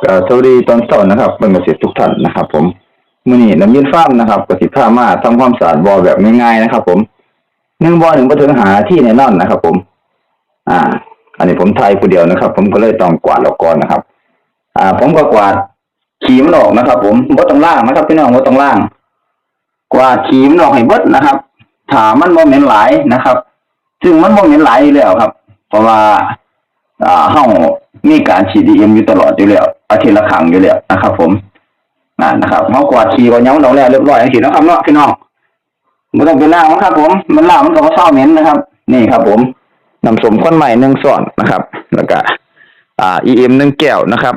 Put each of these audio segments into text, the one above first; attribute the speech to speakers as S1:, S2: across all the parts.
S1: เออสวัสดีตอนเช้านะครับเป็นเกษตรทุกท่านนะครับ ผมมื้อนี้น้ำย็นฟ้ามนะครับกสิพามาทำความสะอาดบ่อแบบง่ายๆนะครับ ผมหนึ่งบ่อหนึ่งบ่ถึงหาที่แน่นอนนะครับ ผม อ่า อันนี้ผมไทยผู้เดียวนะครับ ผมก็เลยต้องกวาดออกก่อนนะครับ อ่า ผมก็กวาดขีมันออกนะครับ ผมบ่ต้องล่างนะครับพี่น้องบ่ต้องล่าง กวาดขีมันออกให้เบิดนะครับถามันบ่เหม็นหลายนะครับ ซึ่งมันบ่เหม็นหลายอยู่แล้วครับ เพราะว่าอ่าเฮา มีการฉีดดีเอ็มอยู่ตลอดอยู่แล้วอาทิตย์ละครั้งอยู่แล้วนะครับ ผมนั่นนะครับเฮากวาดขี้ก็ย้อมดอกแล้วเรียบร้อยจังซี่เนาะครับเนาะพี่น้องบ่ต้องไปล้างมันครับ ผม มันล้างมันก็เศร้าเหม็นนะครับ นี่ครับ ผมน้ำสมข้นใหม่หนึ่งส่วนนะครับ แล้วก็อ่า EM หนึ่งแก้วนะครับ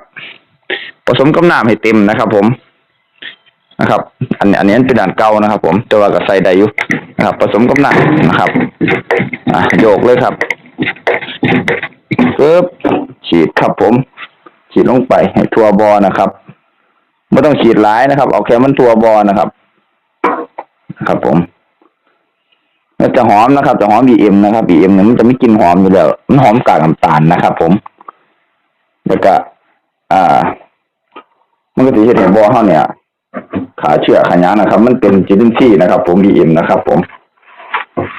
S1: ผสมกับน้ำให้เต็มนะครับ ผมนะครับ อันนี้อันนี้เป็นด่านเก่านะครับ ผมแต่ว่าก็ใส่ได้อยู่นะครับ ผสมกับน้ำนะครับ อะโยกเลยครับปึ๊บ ฉีดครับผม ฉีดลงไปให้ทั่วบอนะครับไม่ต้องฉีดหลายนะครับเอาแค่มันทั่วบอนะครับครับผมแล้วจะหอมนะครับ จะหอมบีเอ็มนะครับบีเอ็มเนี่ยมันจะไม่กินหอมอยู่แล้วมันหอมกากน้ำตาลนะครับ ผม แล้วก็ อ่า มันก็จะเห็นบอเขาเนี่ย ขาเชื่อขยะนะครับ มันเป็นจิลินซี่นะครับ ผมบีเอ็มนะครับ ผม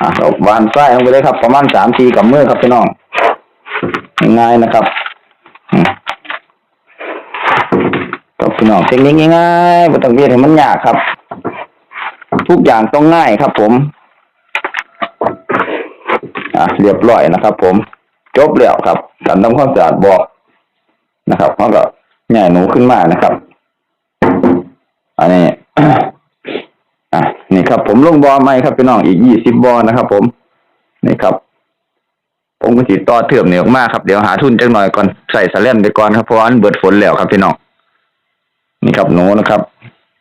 S1: อะเราวานไส้ลงไปเลยครับ ประมาณสามทีกับมือครับพี่น้องง่ายนะครับ กับพี่น้องเทคนิคง่ายๆไม่ต้องเรียนให้มันยากครับ ทุกอย่างต้องง่ายครับ ผม อะเรียบร้อยนะครับ ผม จบแล้วครับการทำความสะอาดบอกนะครับเขาก็ใหญ่หนูขึ้นมานะครับ อันนี้อะนี่ครับ ผมลงบอใหม่ครับพี่น้องอีกยี่สิบบอนะครับ ผมนี่ครับ ผมก็สิต่อเถื่อมเนี่ยออกมาครับเดี๋ยวหาทุนจักหน่อยก่อนใส่สะเล่นไปก่อนครับเพราะวันเบิดฝนแล้วครับพี่น้องนี่ครับหนูนะครับ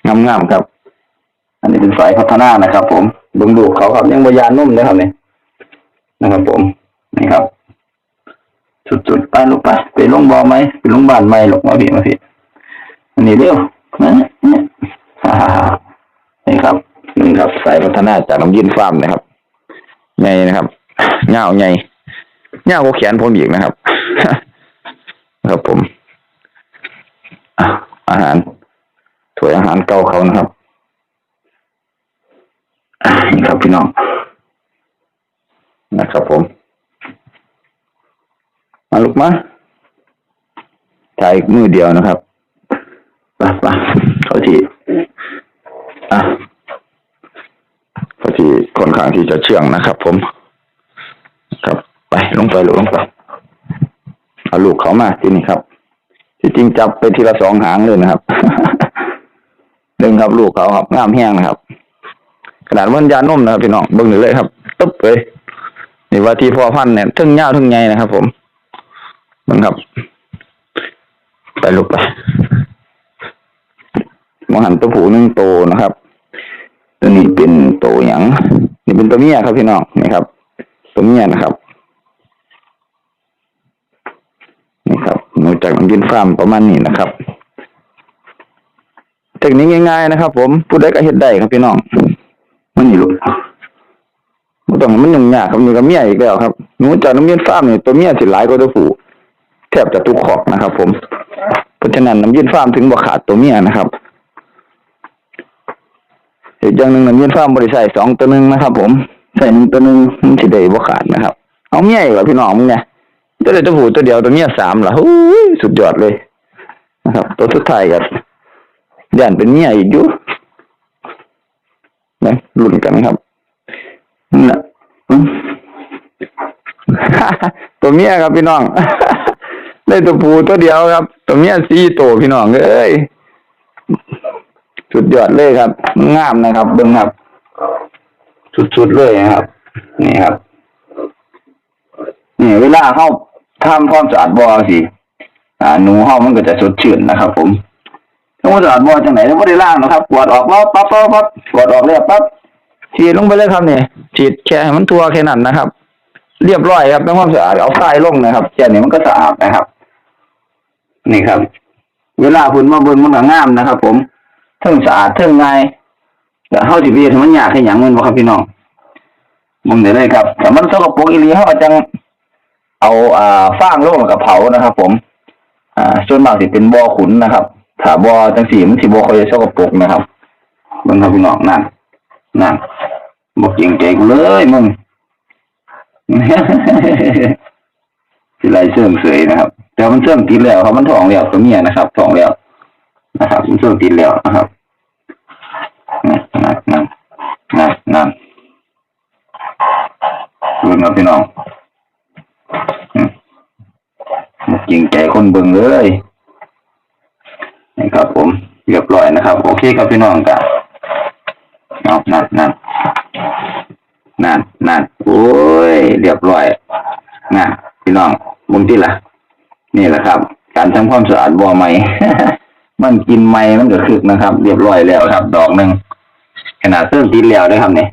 S1: งามๆครับ อันนี้เป็นสายพัฒนานะครับ ผมเบิ่งดูเขาครับยังบยานนุ่มเลยครับเนี่ยนะครับ ผมนี่ครับสุดๆไปลูกไปไปลงบอไหมไปลงบ้านไหมหลูกมาพี่มาพี่อันนี้เร็วนะเนี่ยฮ่าๆๆนี่ครับนี่ครับสายพัฒนาจากน้ำยินฟาร์มนะครับใหญ่นะครับเงาใหญ่ เงากว่าแขนผมอีกนะครับ ครับผม อาหารถ้วยอาหารเก่าเขานะครับอะนี่ครับพี่น้อง นะครับผม มาลุกมาใช้มือเดียวนะครับไปไปเขาที่อะเขาที่ค่อนข้างที่จะเชื่องนะครับผม ไปลงไปลงไปเอาลูกเขามาที่นี่ครับที่จริงจับไปทีละสองหางเลยนะครับดึงครับลูกเขาครับงามแห้งนะครับ ขนาดมันยานุ่มนะครับพี่น้องเบิ่งหนึ่งเลยครับตุ๊บเลยนี่ว่าที่พ่อพันเนี่ยทึ่งเงาทึ่งใหญ่นะครับ ผมมึงครับ ไปลูกไปมองหันตัวผูนึ่งโตนะครับ ตัวนี้เป็นโตหยังนี่เป็นตัวเมียครับพี่น้องนี่ครับ ตัวเมียนะครับ นี่ครับหนู จากน้ำยินฟาร์มประมาณนี้นะครับ เทคนิคง่ายๆนะครับ ผมผู้ใดก็เฮ็ดได้ครับพี่น้องมันนี่ลูกบ่ต้องมันยุ่งยากครับนี่ก็เมียอีกแล้วครับหนูจากน้ำยินฟาร์มนี่ตัวเมียสิหลายกว่าตัวผู้แทบจะทุกขอกนะครับ ผมเพราะฉะนั้นน้ำยินฟาร์มถึงบ่ขาดตัวเมียนะครับอีกอย่างหนึ่งน้ำยินฟาร์มบริษัทสองตัวหนึ่งนะครับ ผมใส่หนึ่งตัวหนึ่งมันสิได้บ่ขาดนะครับ เอาเมียอีกเหรอพี่น้องมึงเนี่ย ตัวเดียวตัวผู้ตัวเดียวตัวเมียสามเหรอโอ้ยสุดยอดเลยนะครับ ตัวสุดท้ายกันย่านเป็นเมียอีกอยู่นะลุ้นกันครับน่ะตัวเมียครับพี่น้อง ได้ตัวผู้ตัวเดียวครับ ตัวเมียสี่ตัวพี่น้องเอ้ยสุดยอดเลยครับงามนะครับเบิ้งครับ สุดๆเลยนะครับ นี่ครับ นี่เวลาเข้า ทำความสะอาดบ่อสิอ่าหนูเฮามันก็จะสดชื่นนะครับ ผมทำความสะอาดบ่อจังไหนไม่ได้ล้างนะครับกวาดออกแล้วปั๊บปั๊บปั๊บกวาดออกแล้วปั๊บฉีดลงไปเลยครับเนี่ยฉีดแค่ให้มันทั่วแค่นั้นนะครับ เรียบร้อยครับทำความสะอาดเอาทรายลงนะครับแค่นี้มันก็สะอาดนะครับ นี่ครับ เวลาพุ่นมาบิ่งมันก็งามนะครับ ผมเทิงสะอาดเทิงง่ายแต่เฮาสิไปเฮ็ดมันยากให้หยังแม่นบ่ครับพี่น้องมึงได้เลยครับแต่มันสกปรกอีหลีเฮาจัง เอาอ่าฟางลงแล้วก็เผานะครับ ผม อ่าส่วนมากสิเป็นบ่อขุนนะครับถ้าบ่อจังสีมันสิบ่ค่อยสกปรกนะครับเบิ่งครับพี่น้องนั่นนั่นบ่เก่งใจกูเลยมึงสิไล่เสื่อมเสยนะครับ แต่มันเสื่อมติดแล้วครับมันท้องแล้วตัวเมียนะครับท้องแล้วนะครับมันเสื่อมติดแล้วนะครับนั่นนั่นนั่นนั่นนั่นดูนะพี่น้องอืม บ่เก่งใจคนเบิ่งเลยนี่ครับผมเรียบร้อยนะครับ โอเคครับพี่น้องกันเอานั่นนั่นนั่นนั่นโอ้ยเรียบร้อยนะพี่น้องมึงที่ละนี่แหละครับ การทำความสะอาดบ่อใหม่มันกินไม้มันก็คึกนะครับ เรียบร้อยแล้วครับ ดอกหนึ่งขนาดเสื้อติดแล้วได้ครับเนี่ย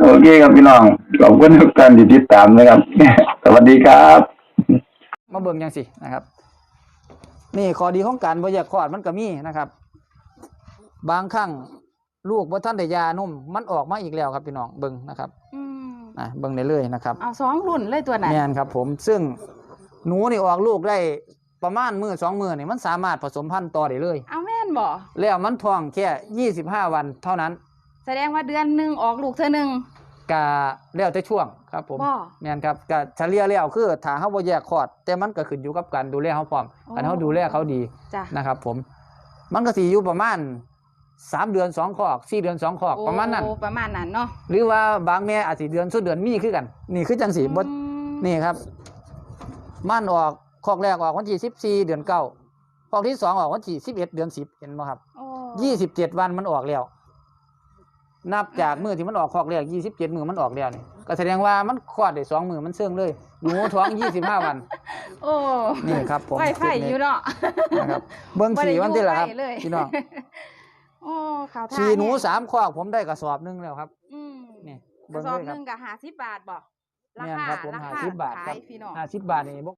S1: โอเคครับพี่น้องขอบคุณทุกท่านที่ติดตามนะครับ สวัสดีครับ
S2: มาเบิ่งยังสินะครับ นี่ข้อดีของการบ่แยกคลอดมันก็มีนะครับ บางครั้งลูกบ่ทันได้ยานุ่มมันออกมาอีกแล้วครับพี่น้องเบิ่งนะครับ
S3: อืม
S2: อะเบิ่งได้เลยนะครับ
S3: เอาสองรุ่นเลยตัวไหน
S2: แม่นครับ ผมซึ่งหนูนี่ออกลูกได้ประมาณมือสองมือนี่มันสามารถผสมพันธุ์ต่อได้เลย
S3: เอาแม่นบ่
S2: แล้วมันท้องแค่ยี่สิบห้าวันเท่านั้น
S3: แสดงว่าเดือนหนึ่งออกลูกเธอหนึ่ง
S2: กะแล้วแต่ช่วงครับผม
S3: บ่
S2: แม่นครับกะเฉลี่ยแล้วคือถ้าเฮาบ่แยกคลอด แต่มันก็ขึ้นอยู่กับการดูแลเฮาพร้อมการเฮาดูแลเขาดี
S3: จ้ะ
S2: นะครับผมมันก็สิอยู่ประมาณสามเดือนสองขอกสี่เดือนสองขอก
S3: โอ้
S2: ประมาณนั้น
S3: ประมาณนั้นเนาะ
S2: หรือว่าบางแม่อาจสิเดือนสุดเดือนมีคือกัน นี่คือจังสีบด
S3: อืม
S2: นี่ครับ มันออกขอกแรกออกวันที่สิบสี่เดือนเก้าขอกที่สองออกวันที่สิบเอ็ดเดือนสิบเห็นไหมครับ
S3: โอ้
S2: ยี่สิบเจ็ดวันมันออกแล้ว นับจากมือที่มันออกขอกแรกยี่สิบเจ็ดมือมันออกแล้วนี่ก็แสดงว่ามันคลอดได้สองมือมันเสื่องเลยหนูท้องยี่สิบห้าวัน
S3: โอ้
S2: นี่ครับผม
S3: ไฟไฟอยู่เนาะ
S2: นะครับเบิ้งสีวันที่ละครับ
S3: ได้อยู่ไว้เลย
S2: พี่น้อง
S3: โอ้ข่าวท่า
S2: สีหนู
S3: เย
S2: สามขอกผมได้กระสอบหนึงแล้วครับ
S3: อืม
S2: นี่
S3: ก
S2: เบิ้
S3: ระ
S2: ง
S3: สอบ
S2: เลย
S3: ห
S2: ครับ
S3: นึ่งกับห้าสิบบาทบ่รา
S2: แม่น
S3: คา
S2: ครับผม
S3: ราคา
S2: 50บาทครั
S3: ขา
S2: บ
S3: ยพี่น้อง
S2: ห้าสิบบาทนี่บ